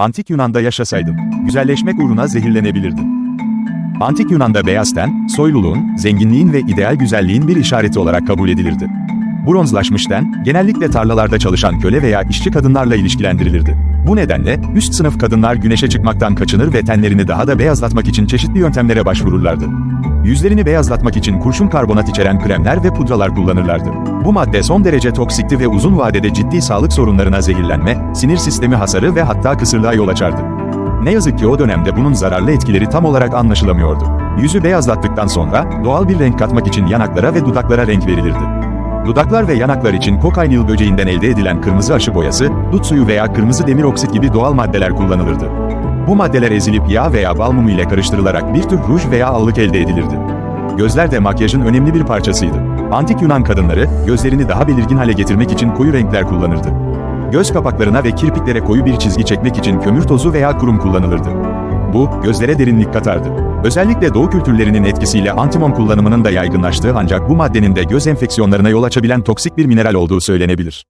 Antik Yunan'da yaşasaydın, güzelleşmek uğruna zehirlenebilirdin. Antik Yunan'da beyaz ten, soyluluğun, zenginliğin ve ideal güzelliğin bir işareti olarak kabul edilirdi. Bronzlaşmış ten, genellikle tarlalarda çalışan köle veya işçi kadınlarla ilişkilendirilirdi. Bu nedenle, üst sınıf kadınlar güneşe çıkmaktan kaçınır ve tenlerini daha da beyazlatmak için çeşitli yöntemlere başvururlardı. Yüzlerini beyazlatmak için kurşun karbonat içeren kremler ve pudralar kullanırlardı. Bu madde son derece toksikti ve uzun vadede ciddi sağlık sorunlarına zehirlenme, sinir sistemi hasarı ve hatta kısırlığa yol açardı. Ne yazık ki o dönemde bunun zararlı etkileri tam olarak anlaşılamıyordu. Yüzü beyazlattıktan sonra doğal bir renk katmak için yanaklara ve dudaklara renk verilirdi. Dudaklar ve yanaklar için kokaynil böceğinden elde edilen kırmızı aşı boyası, dut suyu veya kırmızı demir oksit gibi doğal maddeler kullanılırdı. Bu maddeler ezilip yağ veya bal mumu ile karıştırılarak bir tür ruj veya allık elde edilirdi. Gözler de makyajın önemli bir parçasıydı. Antik Yunan kadınları, gözlerini daha belirgin hale getirmek için koyu renkler kullanırdı. Göz kapaklarına ve kirpiklere koyu bir çizgi çekmek için kömür tozu veya kurum kullanılırdı. Bu, gözlere derinlik katardı. Özellikle doğu kültürlerinin etkisiyle antimon kullanımının da yaygınlaştığı ancak bu maddenin de göz enfeksiyonlarına yol açabilen toksik bir mineral olduğu söylenebilir.